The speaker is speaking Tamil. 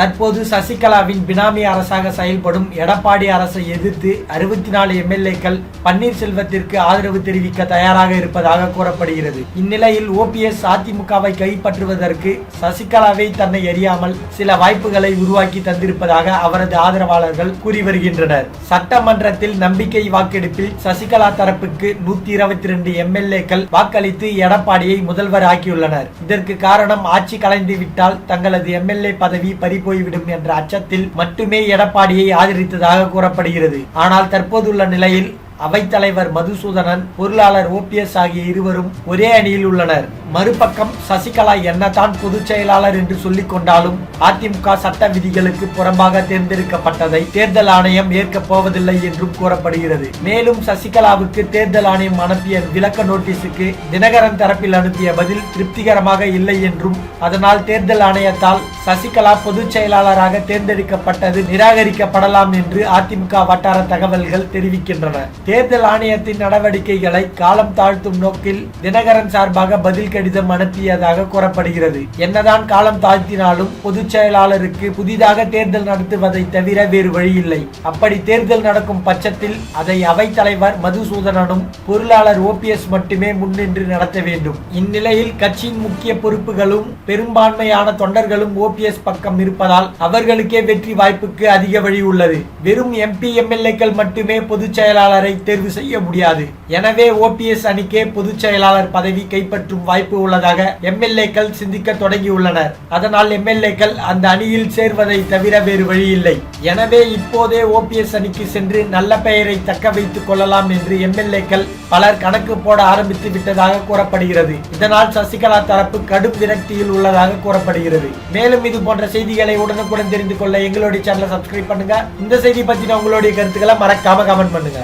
தற்போது சசிகலாவின் பினாமி அரசாக செயல்படும் எடப்பாடி அரசை எதிர்த்து அறுபத்தி நாலு எம்எல்ஏக்கள் பன்னீர்செல்வத்திற்கு ஆதரவு தெரிவிக்க தயாராக இருப்பதாக கூறப்படுகிறது. இந்நிலையில் ஓபிஎஸ் அதிமுகவை கைப்பற்றுவதற்கு சசிகலாவை தன்னை அறியாமல் சில வாய்ப்புகளை உருவாக்கி தந்திருப்பதாக அவரது ஆதரவாளர்கள் கூறி வருகின்றனர். சட்டமன்றத்தில் நம்பிக்கை வாக்கெடுப்பில் சசிகலா தரப்புக்கு நூத்தி இருபத்தி ரெண்டு எம்எல்ஏக்கள் வாக்களித்து எடப்பாடியை முதல்வர் ஆக்கியுள்ளனர் இதற்கு காரணம் ஆட்சி கலைந்து விட்டால் தங்களது எம்எல்ஏ பதவி போய்விடும் என்ற அச்சத்தில் மட்டுமே எடப்பாடியை ஆதரித்ததாக கூறப்படுகிறது. ஆனால் தற்போதுள்ள நிலையில் அவைத்தலைவர் மதுசூதனன் பொருளாளர் ஓபிஎஸ் ஆகிய இருவரும் ஒரே அணியில் உள்ளனர். மறுபக்கம் சசிகலா என்னதான் பொதுச் செயலாளர் என்று சொல்லிக் கொண்டாலும் அதிமுக சட்ட விதிகளுக்கு புறம்பாக தேர்ந்தெடுக்கப்பட்டதை தேர்தல் ஆணையம் ஏற்கப் போவதில்லை என்றும் கூறப்படுகிறது. மேலும் சசிகலாவுக்கு தேர்தல் ஆணையம் அனுப்பிய விளக்க நோட்டீஸுக்கு தினகரன் தரப்பில் அனுப்பிய பதில் திருப்திகரமாக இல்லை என்றும் அதனால் தேர்தல் ஆணையத்தால் சசிகலா பொதுச் செயலாளராக தேர்ந்தெடுக்கப்பட்டது நிராகரிக்கப்படலாம் என்று அதிமுக வட்டார தகவல்கள் தெரிவிக்கின்றன. தேர்தல் ஆணையத்தின் நடவடிக்கைகளை காலம் தாழ்த்தும் நோக்கில் தினகரன் சார்பாக பதில் கடிதம் அனுப்பியதாக கூறப்படுகிறது. என்னதான் காலம் தாழ்த்தினாலும் பொதுச் செயலாளருக்கு புதிதாக தேர்தல் நடத்துவதை தவிர வேறு வழியில்லை. அப்படி தேர்தல் நடக்கும் பட்சத்தில் அதை அவைத்தலைவர் மதுசூதனனும் பொருளாளர் ஓபிஎஸ் மட்டுமே முன்னின்று நடத்த வேண்டும். இந்நிலையில் கட்சியின் முக்கிய பொறுப்புகளும் பெரும்பான்மையான தொண்டர்களும் ஓபிஎஸ் பக்கம் இருப்பதால் அவர்களுக்கே வெற்றி வாய்ப்புக்கு அதிக வழி உள்ளது. வெறும் எம்பி எம்எல்ஏக்கள் மட்டுமே பொதுச் செயலாளரை தேர்வு செய்ய முடியாது. எனவே ஓபிஎஸ் அணிக்கே பொதுச் செயலாளர் பதவி கைப்பற்றும் வாய்ப்பு உள்ளதாக எம்எல்ஏக்கள் சிந்திக்க தொடங்கியுள்ளனர். அதனால் எம்எல்ஏக்கள் அந்த அணியில் சேர்வதை தவிர வேறு வழியில்லை. எனவே இப்போதே ஓபிஎஸ் அணிக்கு சென்று நல்ல பெயரை தக்க வைத்துக் கொள்ளலாம் என்று எம்எல்ஏக்கள் பலர் கணக்கு போட ஆரம்பித்து விட்டதாக கூறப்படுகிறது. இதனால் சசிகலா தரப்பு கடும் விரக்தியில் உள்ளதாக கூறப்படுகிறது. மேலும் இது போன்ற செய்திகளை உடனுக்குடன் தெரிந்து கொள்ள எங்களுடைய சேனலை சப்ஸ்கிரைப் பண்ணுங்க. இந்த செய்தி பற்றின உங்களுடைய கருத்துக்களை மறக்காம கமெண்ட் பண்ணுங்க.